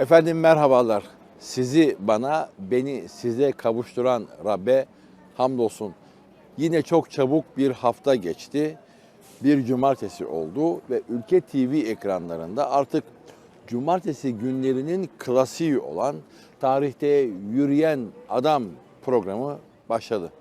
Efendim merhabalar. Sizi bana, beni size kavuşturan Rabbe hamdolsun. Yine çok çabuk bir hafta geçti. Bir cumartesi oldu ve Ülke TV ekranlarında artık cumartesi günlerinin klasiği olan tarihte yürüyen adam programı başladı.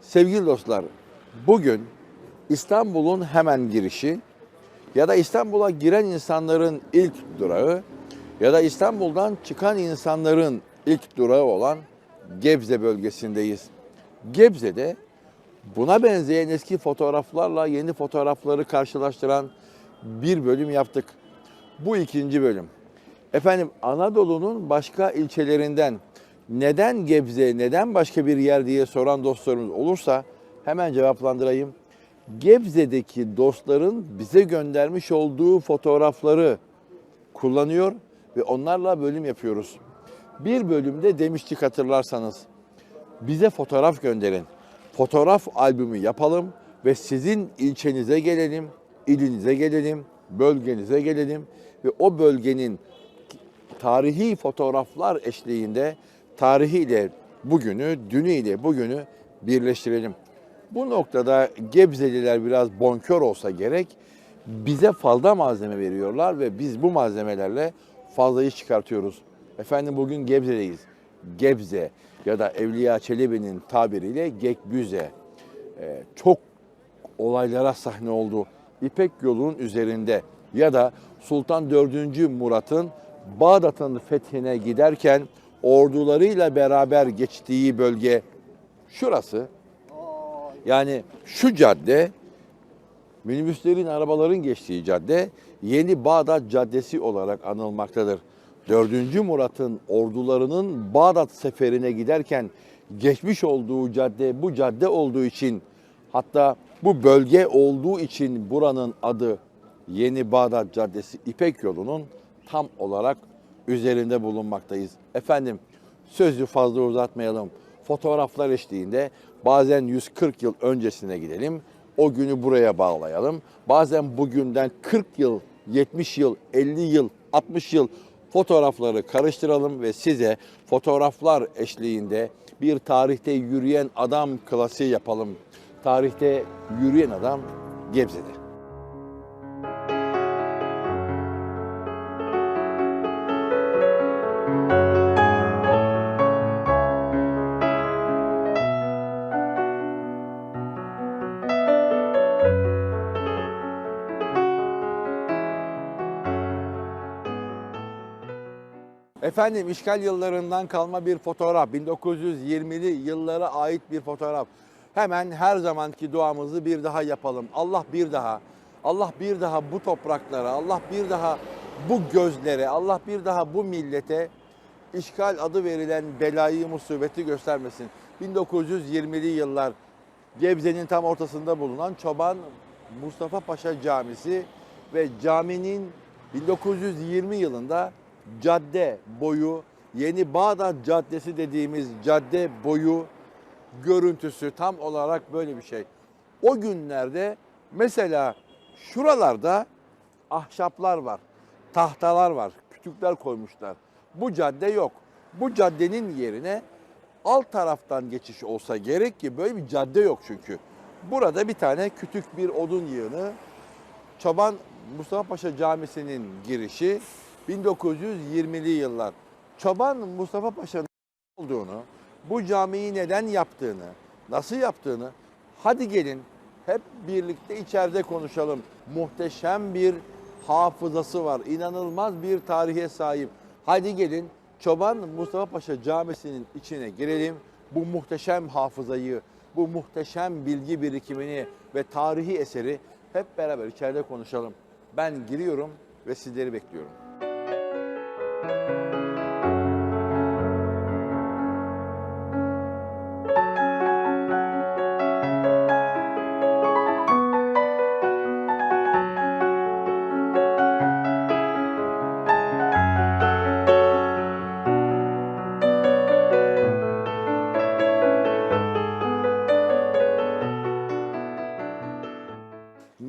Sevgili dostlar, bugün İstanbul'un hemen girişi ya da İstanbul'a giren insanların ilk durağı ya da İstanbul'dan çıkan insanların ilk durağı olan Gebze bölgesindeyiz. Gebze'de buna benzeyen eski fotoğraflarla yeni fotoğrafları karşılaştıran bir bölüm yaptık. Bu ikinci bölüm. Efendim Anadolu'nun başka ilçelerinden neden Gebze, neden başka bir yer diye soran dostlarımız olursa hemen cevaplandırayım. Gebze'deki dostların bize göndermiş olduğu fotoğrafları kullanıyor ve onlarla bölüm yapıyoruz. Bir bölümde demiştik hatırlarsanız bize fotoğraf gönderin. Fotoğraf albümü yapalım ve sizin ilçenize gelelim, ilinize gelelim, bölgenize gelelim ve o bölgenin tarihi fotoğraflar eşliğinde tarihiyle bugünü, dünüyle bugünü birleştirelim. Bu noktada Gebzeliler biraz bonkör olsa gerek bize fazla malzeme veriyorlar ve biz bu malzemelerle fazla iş çıkartıyoruz. Efendim bugün Gebze'deyiz. Gebze ya da Evliya Çelebi'nin tabiriyle Gekbüze. Ee, çok olaylara sahne oldu. İpek yolunun üzerinde ya da Sultan 4. Murat'ın Bağdat'ın fethine giderken ordularıyla beraber geçtiği bölge şurası. Yani şu cadde minibüslerin, arabaların geçtiği cadde Yeni Bağdat Caddesi olarak anılmaktadır. 4. Murat'ın ordularının Bağdat seferine giderken geçmiş olduğu cadde bu cadde olduğu için hatta bu bölge olduğu için buranın adı Yeni Bağdat Caddesi İpek yolunun tam olarak üzerinde bulunmaktayız. Efendim sözü fazla uzatmayalım. Fotoğraflar eşliğinde bazen 140 yıl öncesine gidelim. O günü buraya bağlayalım. Bazen bugünden 40 yıl, 70 yıl, 50 yıl, 60 yıl fotoğrafları karıştıralım ve size fotoğraflar eşliğinde bir tarihte yürüyen adam klasiği yapalım. Tarihte yürüyen adam Gebze'de. Efendim işgal yıllarından kalma bir fotoğraf. 1920'li yıllara ait bir fotoğraf. Hemen her zamanki duamızı bir daha yapalım. Allah bir daha, Allah bir daha bu topraklara, Allah bir daha bu gözlere, Allah bir daha bu millete işgal adı verilen belayı musibeti göstermesin. 1920'li yıllar Gebze'nin tam ortasında bulunan Çoban Mustafa Paşa Camisi ve caminin 1920 yılında cadde boyu Yeni Bağdat Caddesi dediğimiz cadde boyu görüntüsü tam olarak böyle bir şey. O günlerde mesela şuralarda ahşaplar var, tahtalar var, kütükler koymuşlar. Bu cadde yok. Bu caddenin yerine alt taraftan geçiş olsa gerek ki böyle bir cadde yok çünkü. Burada bir tane kütük bir odun yığını Çoban Mustafa Paşa Camisi'nin girişi 1920'li yıllar. Çoban Mustafa Paşa'nın olduğunu, bu camiyi neden yaptığını, nasıl yaptığını hadi gelin hep birlikte içeride konuşalım. Muhteşem bir hafızası var. inanılmaz bir tarihe sahip. Hadi gelin Çoban Mustafa Paşa Camisi'nin içine girelim. Bu muhteşem hafızayı, bu muhteşem bilgi birikimini ve tarihi eseri hep beraber içeride konuşalım. Ben giriyorum ve sizleri bekliyorum.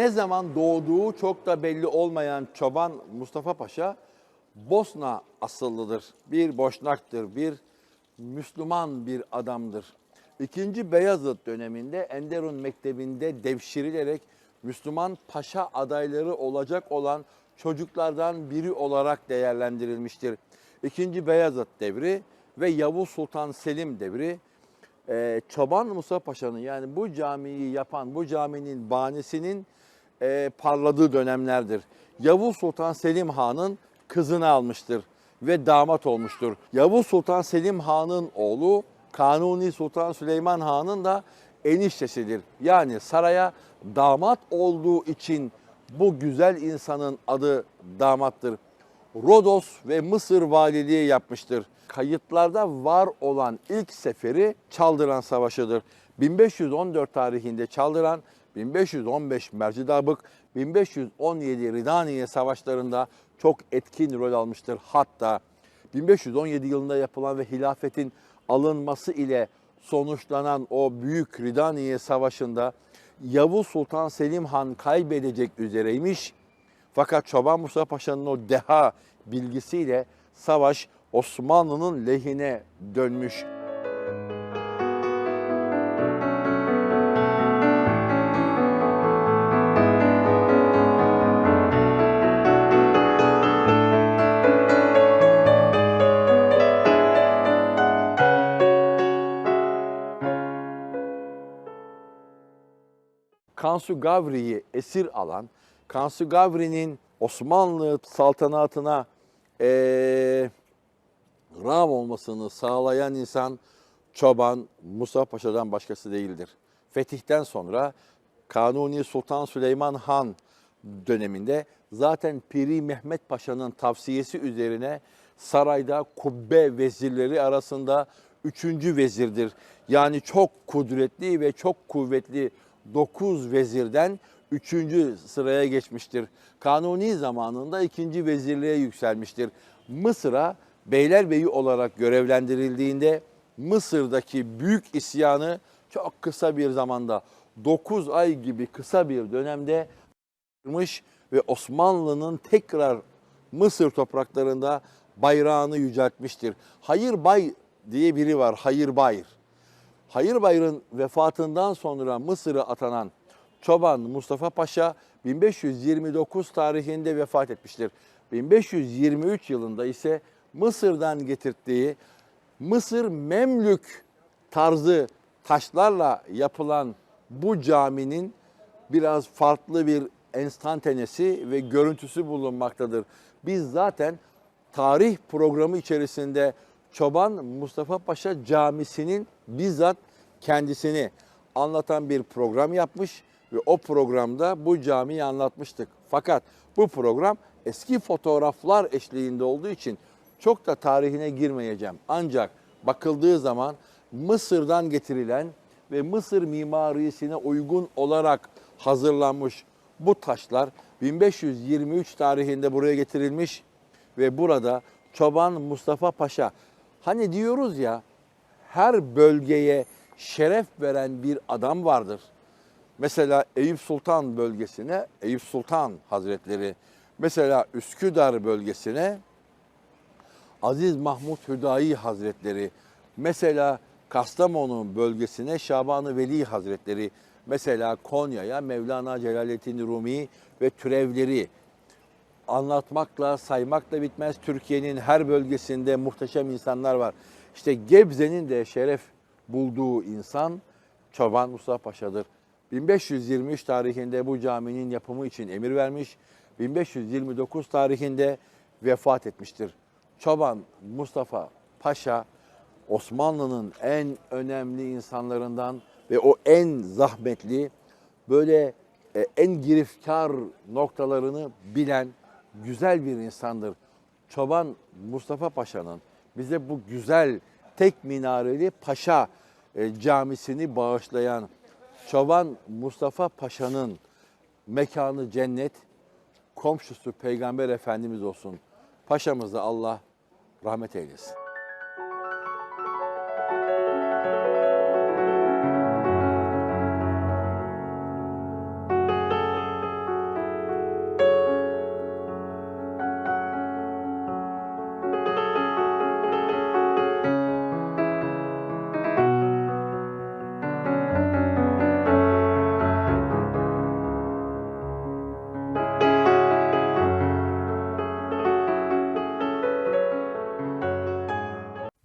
Ne zaman doğduğu çok da belli olmayan çoban Mustafa Paşa Bosna asıllıdır. Bir boşnaktır, bir Müslüman bir adamdır. İkinci Beyazıt döneminde Enderun Mektebi'nde devşirilerek Müslüman paşa adayları olacak olan çocuklardan biri olarak değerlendirilmiştir. İkinci Beyazıt devri ve Yavuz Sultan Selim devri e, Çoban Musa Paşa'nın yani bu camiyi yapan, bu caminin banisinin e, parladığı dönemlerdir. Yavuz Sultan Selim Han'ın kızını almıştır ve damat olmuştur. Yavuz Sultan Selim Han'ın oğlu Kanuni Sultan Süleyman Han'ın da eniştesidir. Yani saraya damat olduğu için bu güzel insanın adı damattır. Rodos ve Mısır valiliği yapmıştır. Kayıtlarda var olan ilk seferi Çaldıran Savaşı'dır. 1514 tarihinde Çaldıran, 1515 Mercidabık, 1517 Ridaniye savaşlarında çok etkin rol almıştır. Hatta 1517 yılında yapılan ve hilafetin alınması ile sonuçlanan o büyük Ridaniye Savaşı'nda Yavuz Sultan Selim Han kaybedecek üzereymiş. Fakat Çoban Musa Paşa'nın o deha bilgisiyle savaş Osmanlı'nın lehine dönmüş. Kansu Gavri'yi esir alan, Kansu Gavri'nin Osmanlı saltanatına eee ram olmasını sağlayan insan Çoban Musa Paşa'dan başkası değildir. Fetihten sonra Kanuni Sultan Süleyman Han döneminde zaten Piri Mehmet Paşa'nın tavsiyesi üzerine sarayda kubbe vezirleri arasında üçüncü vezirdir. Yani çok kudretli ve çok kuvvetli 9 vezirden üçüncü sıraya geçmiştir. Kanuni zamanında ikinci vezirliğe yükselmiştir. Mısır'a Beylerbeyi olarak görevlendirildiğinde Mısır'daki büyük isyanı çok kısa bir zamanda 9 ay gibi kısa bir dönemde ve Osmanlı'nın tekrar Mısır topraklarında bayrağını yüceltmiştir. Hayır Bay diye biri var. Hayır Bayır. Hayır Bayır'ın vefatından sonra Mısır'a atanan Çoban Mustafa Paşa 1529 tarihinde vefat etmiştir. 1523 yılında ise Mısır'dan getirdiği Mısır Memlük tarzı taşlarla yapılan bu caminin biraz farklı bir enstantanesi ve görüntüsü bulunmaktadır. Biz zaten tarih programı içerisinde Çoban Mustafa Paşa Camisi'nin bizzat kendisini anlatan bir program yapmış ve o programda bu camiyi anlatmıştık. Fakat bu program eski fotoğraflar eşliğinde olduğu için çok da tarihine girmeyeceğim. Ancak bakıldığı zaman Mısır'dan getirilen ve Mısır mimarisine uygun olarak hazırlanmış bu taşlar 1523 tarihinde buraya getirilmiş ve burada Çoban Mustafa Paşa hani diyoruz ya her bölgeye şeref veren bir adam vardır. Mesela Eyüp Sultan bölgesine Eyüp Sultan Hazretleri, mesela Üsküdar bölgesine Aziz Mahmut Hüdayi Hazretleri, mesela Kastamonu bölgesine Şaban-ı Veli Hazretleri, mesela Konya'ya Mevlana Celaleddin Rumi ve türevleri anlatmakla, saymakla bitmez. Türkiye'nin her bölgesinde muhteşem insanlar var. İşte Gebze'nin de şeref bulduğu insan Çoban Mustafa Paşa'dır. 1523 tarihinde bu caminin yapımı için emir vermiş. 1529 tarihinde vefat etmiştir. Çoban Mustafa Paşa Osmanlı'nın en önemli insanlarından ve o en zahmetli böyle e, en girifkar noktalarını bilen güzel bir insandır. Çoban Mustafa Paşa'nın bize bu güzel tek minareli Paşa e, camisini bağışlayan Çoban Mustafa Paşa'nın mekanı cennet, komşusu Peygamber Efendimiz olsun. Paşamıza Allah rahmet eylesin.